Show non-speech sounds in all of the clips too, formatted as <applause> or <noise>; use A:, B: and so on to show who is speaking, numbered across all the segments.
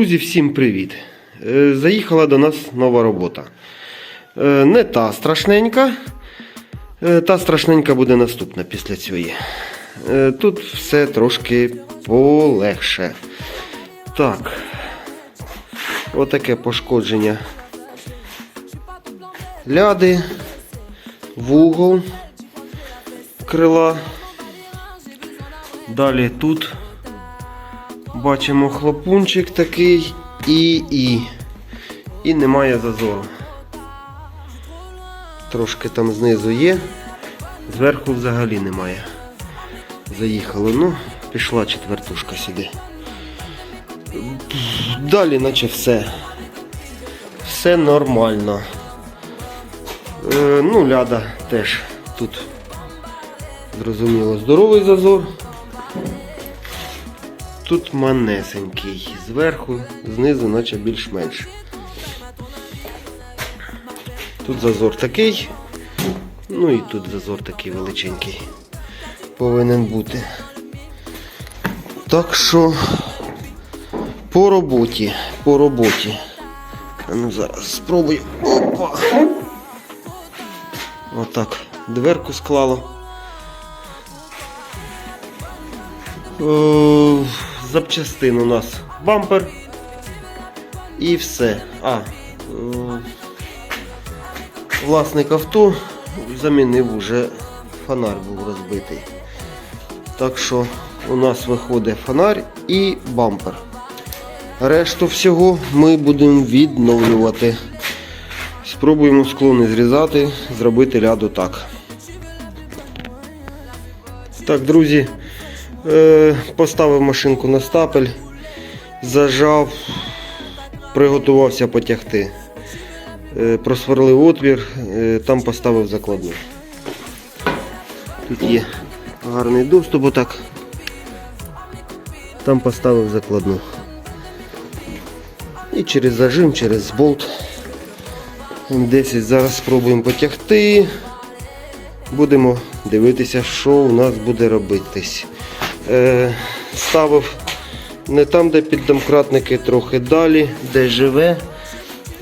A: Друзі, всім привіт! Е, Заїхала до нас нова робота. Е, Не та страшненька. Е, Та страшненька буде наступна після цієї. Тут все трошки полегше. Так. Отаке пошкодження ляди, вугол крила. Далі тут Бачимо хлопунчик такий і і. І немає зазору. Трошки там знизу є, зверху взагалі немає. Заїхало. Ну, пішла четвертушка сюди. Далі наче все. Все нормально. Е, ну, ляда теж тут зрозуміло здоровий зазор. Тут манесенький. Зверху, знизу, наче більш-менш. Тут зазор такий. Ну і тут зазор такий величенький. Повинен бути. Так що по роботі, по роботі. А ну зараз спробую. Опа! Отак. Дверку склало. Е, Запчастин у нас бампер. І все. А, е, власник авто замінив уже фонар був розбитий. Так що у нас виходить фонар і бампер. Решту всього ми будемо відновлювати. Спробуємо склони зрізати, зробити ляду так. Так, друзі. Е, Поставив машинку на стапель, зажав, приготувався потягти. Е, Просверлив отвір, е, там поставив закладну. Тут є гарний доступ, отак. Там поставив закладну. І через зажим, через болт. 10 зараз спробуємо потягти. Будемо дивитися, що у нас буде робитись. Е, ставив не там, де піддомкратники, трохи далі, де живе.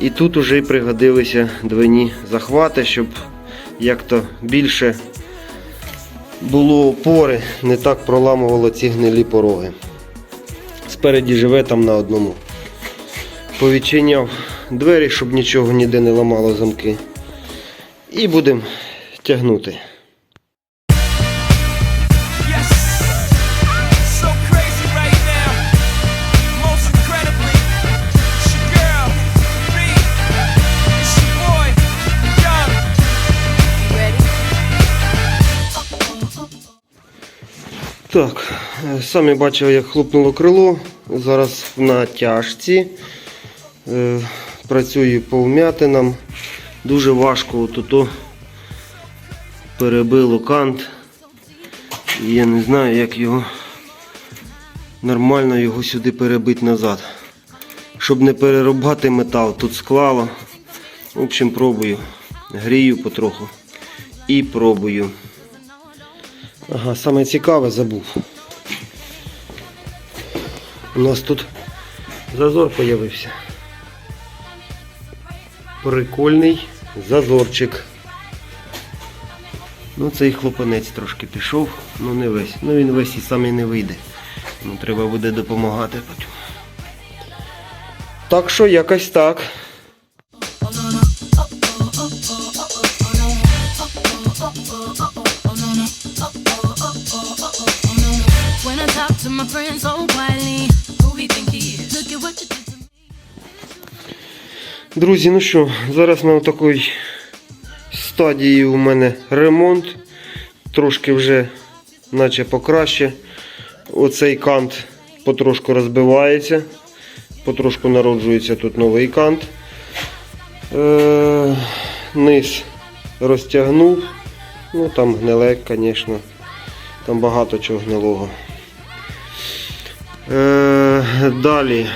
A: І тут уже й пригодилися двойні захвати, щоб як-то більше було опори, не так проламувало ці гнилі пороги. Спереді живе там на одному. Повідчиняв двері, щоб нічого ніде не ламало замки. І будемо тягнути. Так, самі бачили, як хлопнуло крило. Зараз в натяжці. Е, Працюю по вмятинам. Дуже важко тут перебило кант. І я не знаю, як його нормально його сюди перебити назад. Щоб не перерубати метал, тут склало. В общем, пробую. Грію потроху. І пробую. Ага, саме цікаве забув. У нас тут зазор появився. Прикольний зазорчик. Ну цей хлопанець трошки пішов, ну не весь. Ну він весь і сам і не вийде. Ну треба буде допомагати потім. Так що якось так. Друзі, ну що, зараз на такій стадії у мене ремонт. Трошки вже наче покраще. Оцей кант потрошку розбивається. Потрошку народжується тут новий кант. Е, низ розтягнув. Ну там гниле, звісно. Там багато чого гнилого. Е, далі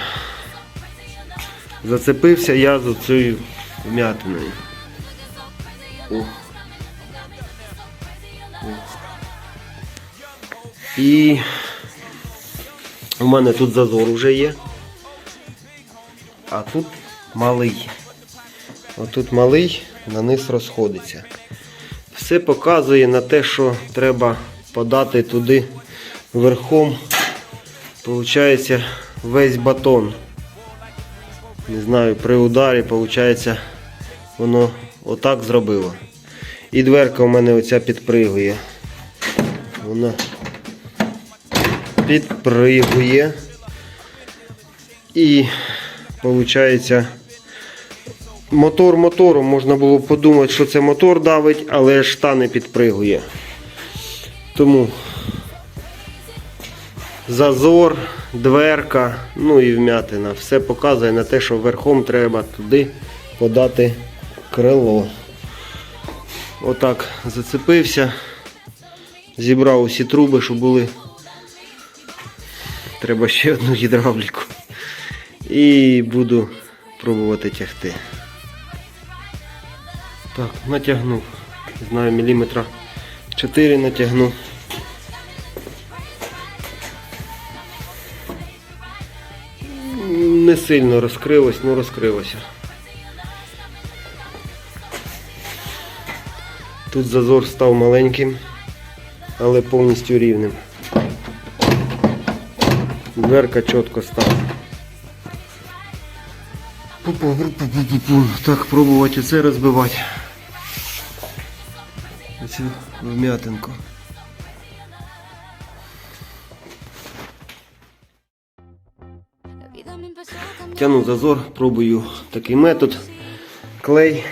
A: зацепився я за цією вмятиною. І у мене тут зазор вже є. а тут малий. Отут малий, на низ розходиться. Все показує на те, що треба подати туди верхом. Получається весь батон. Не знаю, при ударі, виходить, воно отак зробило. І дверка у мене оця підпригує. Вона підпригує. І виходить, мотор мотором можна було подумати, що це мотор давить, але ж та не підпригує. Тому зазор, дверка, ну і вмятина. Все показує на те, що верхом треба туди подати крило. Отак зацепився, зібрав усі труби, що були. Треба ще одну гідравліку. І буду пробувати тягти. Так, натягнув. Не знаю, міліметра 4 натягну. Не сильно розкрилось, ну розкрилося. Тут зазор став маленьким, але повністю рівним. Дверка чітко стала. Так, пробувати оце розбивати. Оцю вм'ятинку. Тяну зазор, пробую такий метод. Клей.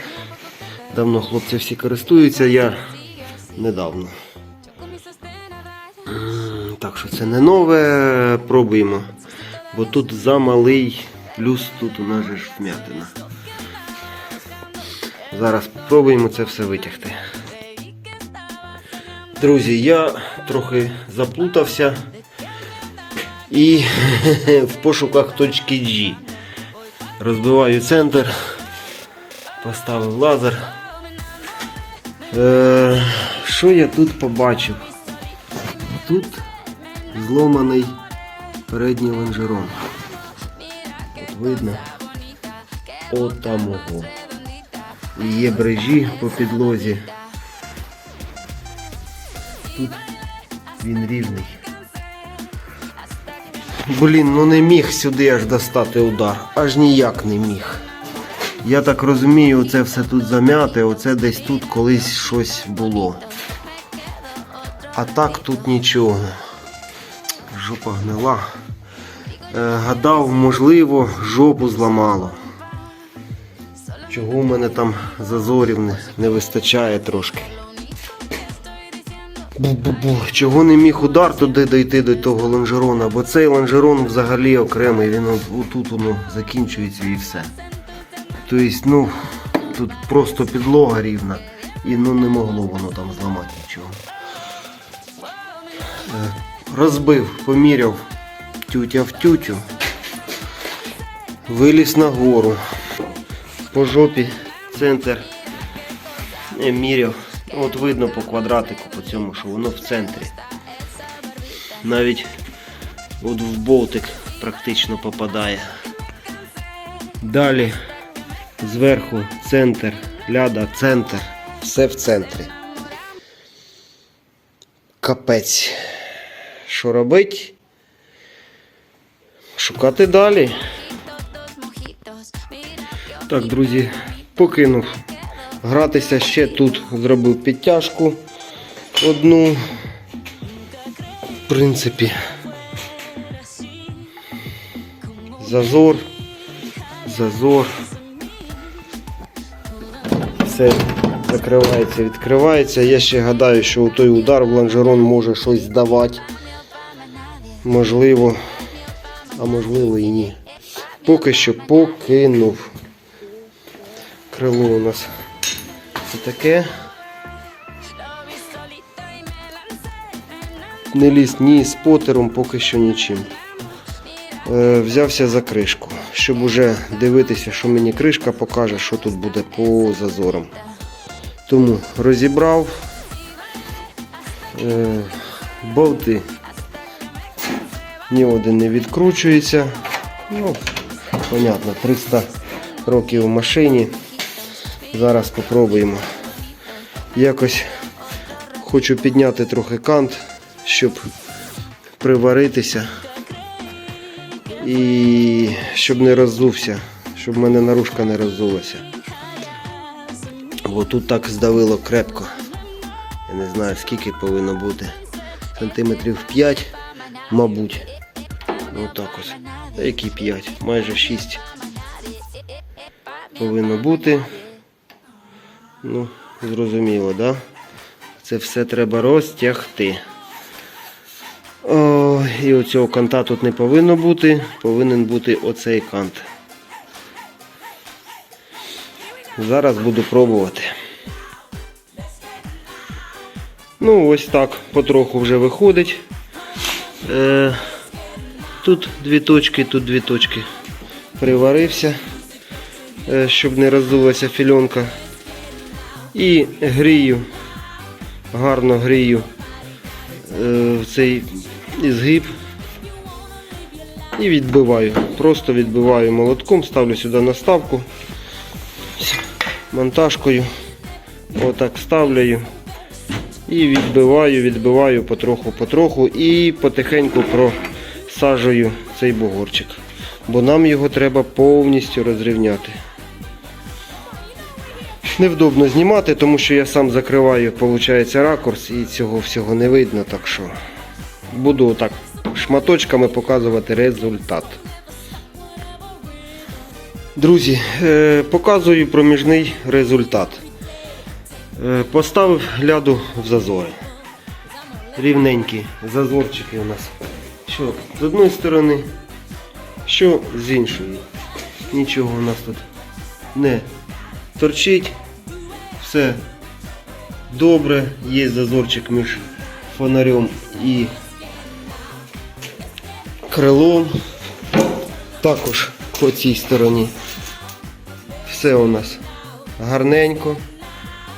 A: Давно хлопці всі користуються, я недавно. Так що це не нове, пробуємо. Бо тут замалий, плюс тут у нас же ж вмятина. Зараз спробуємо це все витягти. Друзі, я трохи заплутався і <laughs> в пошуках точки G. Розбиваю центр, поставив лазер. Е, що я тут побачив? Тут зломаний передній лонжерон. От видно. От. І є брижі по підлозі. Тут він рівний. Блін, ну не міг сюди аж достати удар. Аж ніяк не міг. Я так розумію, це все тут зам'яте, оце десь тут колись щось було. А так тут нічого. Жопа гнила. Е, гадав, можливо, жопу зламало. Чого в мене там зазорів не, не вистачає трошки. Бу-бу-бу. Чого не міг удар туди дойти до того лонжерона, бо цей лонжерон взагалі окремий, він отут воно закінчується і все. Тобто, ну, тут просто підлога рівна і ну не могло воно там зламати нічого. Е, Розбив, поміряв тютя в тютю, виліз на гору, по жопі центр не міряв. От видно по квадратику, по цьому, що воно в центрі. Навіть от в болтик практично попадає. Далі зверху центр, ляда, центр, все в центрі. Капець. Що робить? Шукати далі. Так, друзі, покинув гратися ще тут, зробив підтяжку одну. В принципі, зазор, зазор. Все закривається, відкривається. Я ще гадаю, що у той удар в може щось здавати. Можливо, а можливо і ні. Поки що покинув. Крило у нас це таке. Не ліз ні з потером, поки що нічим. Е, взявся за кришку, щоб уже дивитися, що мені кришка покаже, що тут буде по зазорам. Тому розібрав е, болти. Ні один не відкручується. Ну, понятно, 300 років в машині. Зараз спробуємо. Якось хочу підняти трохи кант, щоб приваритися і щоб не роздувся, щоб в мене наружка не роздулася. Бо тут так здавило крепко. Я не знаю скільки повинно бути. Сантиметрів 5, мабуть. Отак ось. Та які 5? Майже 6 повинно бути. Ну, зрозуміло, да? Це все треба розтягти. О, і оцього канта тут не повинно бути, повинен бути оцей кант. Зараз буду пробувати. Ну, ось так потроху вже виходить. Е, тут дві точки, тут дві точки. Приварився, е, щоб не роздулася фільонка. І грію, гарно грію е, в цей ізгиб і відбиваю. Просто відбиваю молотком, ставлю сюди наставку монтажкою. Отак ставляю. І відбиваю, відбиваю потроху, потроху і потихеньку просаджую цей бугорчик. Бо нам його треба повністю розрівняти. Невдобно знімати, тому що я сам закриваю, виходить, ракурс і цього всього не видно, так що буду так шматочками показувати результат. Друзі, е, показую проміжний результат. Е, Поставив гляду в зазори. Рівненькі зазорчики у нас. Що з одної сторони, що з іншої. Нічого у нас тут не торчить. Все добре, є зазорчик між фонарем і крилом. Також по цій стороні. Все у нас гарненько.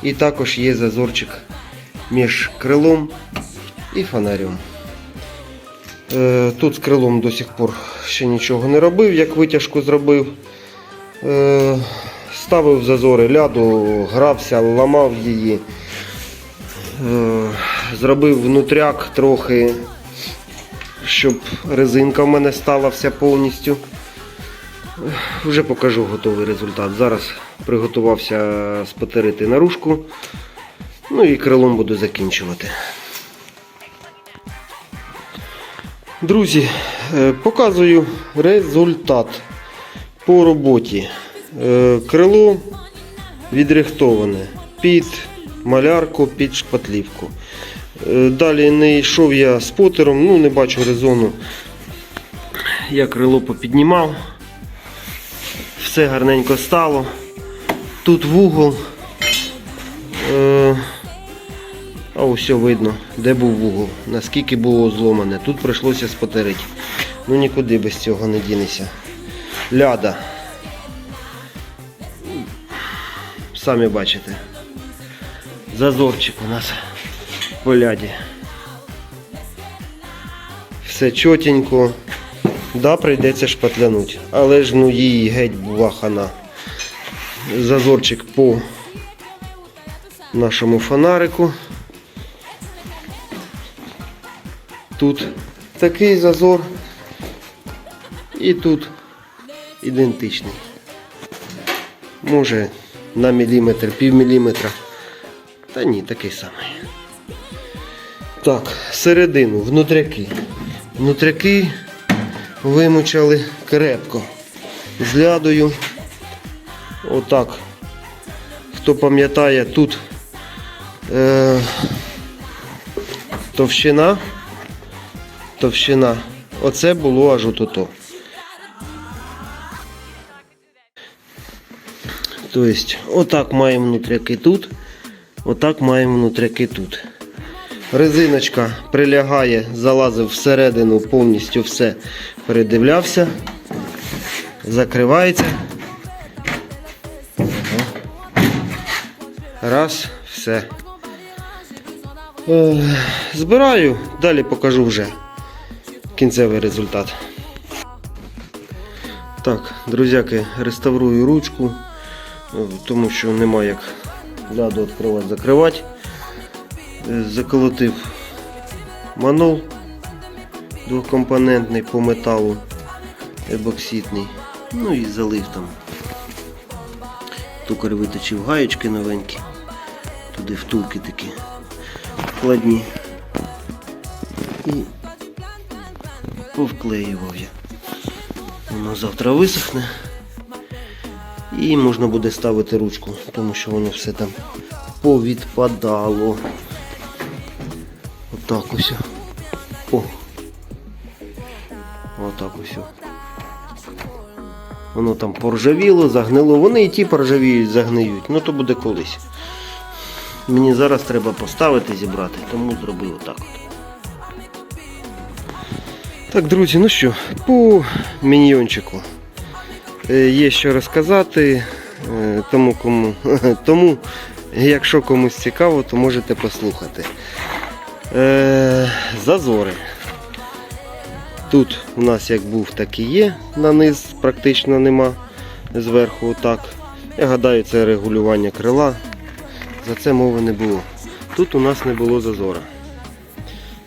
A: І також є зазорчик між крилом і фонарем. Е, Тут з крилом до сих пор ще нічого не робив, як витяжку зробив. Е, Ставив зазори ляду, грався, ламав її. Е, Зробив внутряк трохи, щоб резинка в мене стала вся повністю. Вже покажу готовий результат. Зараз приготувався спотерити наружку. Ну і крилом буду закінчувати. Друзі, е, показую результат по роботі. Е, Крило відрихтоване під малярку, під шпатлівку. Е, Далі не йшов я спотером, ну не бачу резону. Я крило попіднімав все гарненько стало. Тут вугол. Е, а ось видно, де був вугол, наскільки було зломане. Тут прийшлося спотерити. Ну нікуди без цього не дінеся. Ляда. Самі бачите. Зазорчик у нас по ляді. Все чотенько. Да, прийдеться шпатлянуть. Але ж ну її геть була хана. Зазорчик по нашому фонарику. Тут такий зазор. І тут ідентичний. Може на міліметр, пів міліметра. Та ні, такий самий. Так, середину, внутряки. Внутряки вимучали крепко. З лядою. Отак. Хто пам'ятає, тут е, товщина. Товщина. Оце було аж отото. Тобто, отак маємо внутряки тут, отак маємо внутряки тут. Резиночка прилягає, залазив всередину, повністю все передивлявся. Закривається. Раз, все. Е, Збираю, далі покажу вже кінцевий результат. Так, друзяки, реставрую ручку, тому що нема як ляду відкривати, закривати. Е, Заколотив манол двокомпонентний по металу ебокситний. Ну і залив там. Токар виточив гаєчки новенькі. Туди втулки такі складні. І повклеював я. Воно завтра висохне. І можна буде ставити ручку, тому що воно все там повідпадало. Отак ось. О. Отак ось. Воно там поржавіло, загнило. Вони і ті поржавіють, загниють. Ну то буде колись. Мені зараз треба поставити, зібрати, тому зробив отак от. Так, друзі, ну що, по міньйончику. Е, Є що розказати, е, тому, кому, <laughs> тому якщо комусь цікаво, то можете послухати. Е, Зазори. Тут у нас як був, так і є. На низ практично нема. Зверху отак. Я гадаю, це регулювання крила. За це мови не було. Тут у нас не було зазора.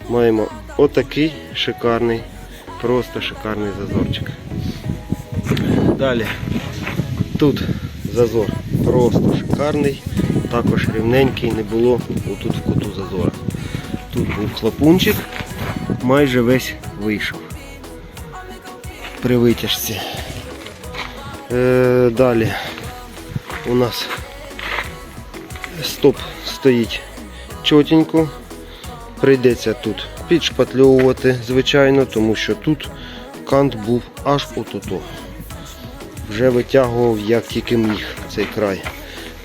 A: Маємо отакий шикарний, просто шикарний зазорчик. Далі. Тут зазор просто шикарний, також рівненький, не було отут в куту зазора. Тут був хлопунчик, майже весь вийшов при витяжці. Е, далі у нас стоп стоїть чотенько. Прийдеться тут підшпатльовувати, звичайно, тому що тут кант був аж отуто. Вже витягував як тільки міг цей край.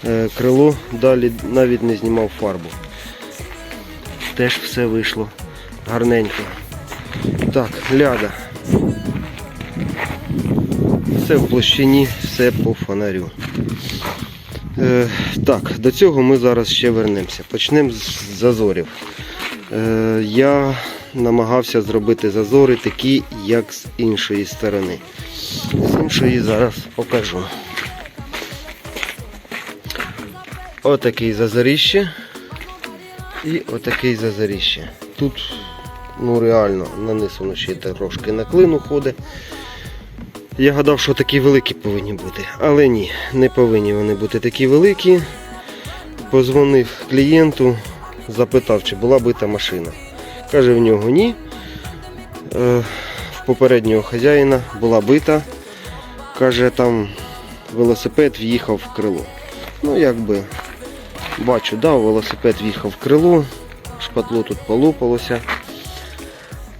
A: Е, Крило далі навіть не знімав фарбу. Теж все вийшло гарненько. Так, ляда. Все в площині, все по фонарю. Е, так, до цього ми зараз ще вернемося. Почнемо з зазорів. Е, я намагався зробити зазори такі, як з іншої сторони. З іншої зараз покажу. Отакий зазоріще і отакий зазоріще. Тут ну реально наниз ще трошки на клину ходить. Я гадав, що такі великі повинні бути, але ні, не повинні вони бути такі великі. Позвонив клієнту, запитав, чи була бита машина. Каже, в нього ні. Е, В попереднього хазяїна була бита. Каже, там велосипед в'їхав в крило. Ну, якби бачу, да, велосипед в'їхав в крило, шпатло тут полопалося.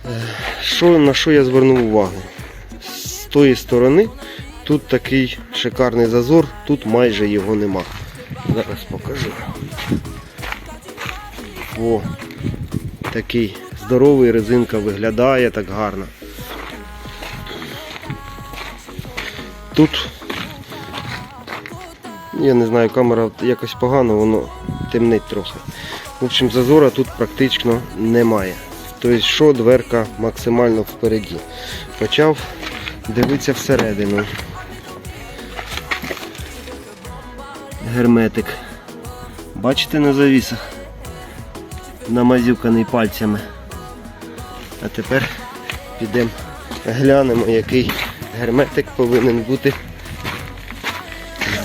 A: Е, Що, на що я звернув увагу? З тої сторони тут такий шикарний зазор, тут майже його нема. Зараз покажу. О, такий здоровий резинка виглядає так гарно. Тут, я не знаю, камера якось погано, воно темнить трохи. В общем, зазора тут практично немає. Тобто, що дверка максимально впереді. Почав дивитися всередину. Герметик. Бачите на завісах? Намазюканий пальцями. А тепер підемо глянемо, який герметик повинен бути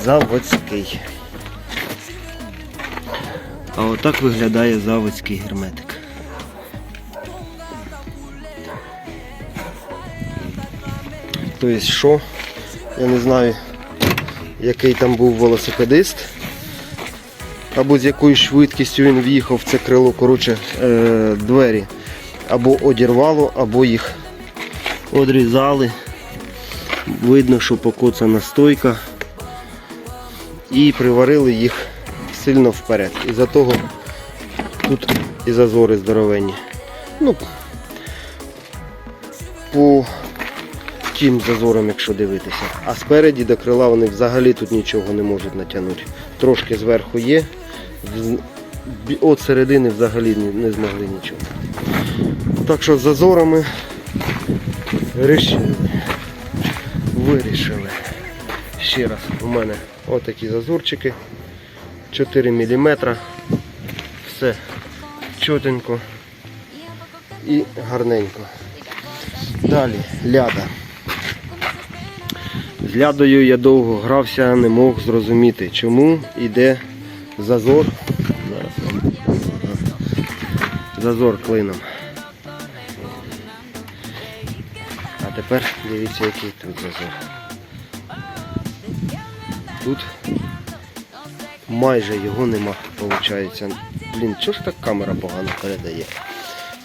A: заводський. А отак виглядає заводський герметик. Тобто що? Я не знаю, який там був велосипедист. Або з якою швидкістю він в'їхав в це крило, коротше, е, двері. Або одірвало, або їх одрізали. Видно, що покоцана стойка. І приварили їх сильно вперед. Із-за того тут і зазори здоровенні. Ну, по тим зазорам, якщо дивитися. А спереді до крила вони взагалі тут нічого не можуть натягнути. Трошки зверху є, от середини взагалі не, змогли нічого. Так що з зазорами вирішили. Вирішили. Ще раз, у мене отакі зазорчики. 4 мм. Все чотенько і гарненько. Далі ляда. З лядою я довго грався, не мог зрозуміти, чому йде зазор. Зазор клином. Тепер дивіться, який тут зазор. Тут майже його нема, виходить. Блін, чого ж так камера погано передає?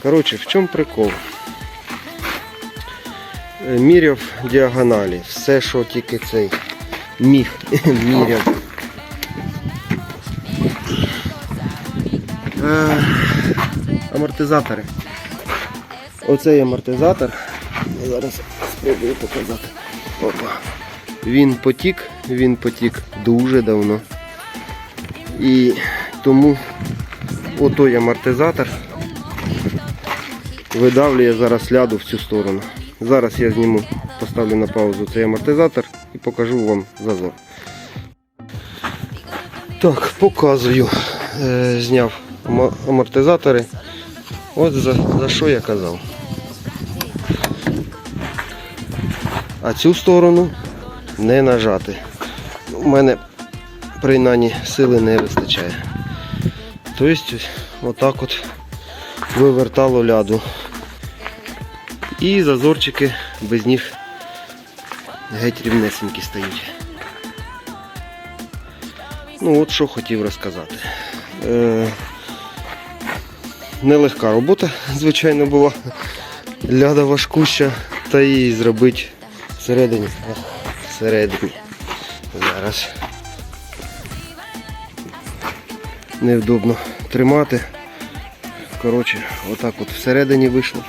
A: Коротше, в чому прикол? Е, Міряв діагоналі. Все, що тільки цей міг <laughs> міряв. Е, Амортизатори. Оцей амортизатор. Я зараз спробую показати. Опа. Він потік, він потік дуже давно. І тому отой амортизатор видавлює зараз ляду в цю сторону. Зараз я зніму, поставлю на паузу цей амортизатор і покажу вам зазор. Так, показую. Е, зняв амортизатори. От за, за що я казав. А цю сторону не нажати. У мене принаймні сили не вистачає. Тобто, отак от вивертало ляду. І зазорчики без них геть рівнесенькі стають. Ну от що хотів розказати. Е, нелегка робота, звичайно, була. Ляда важкуща, та її зробити всередині. Всередині. Зараз. Невдобно тримати. Коротше, отак от всередині вийшло.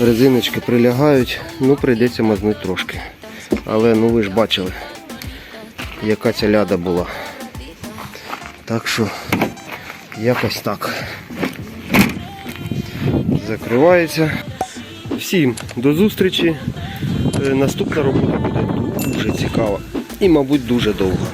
A: Резиночки прилягають, ну прийдеться мазнути трошки. Але ну ви ж бачили, яка ця ляда була. Так що якось так. Закривається. Всім до зустрічі. Е, Наступна робота буде дуже цікава і, мабуть, дуже довга.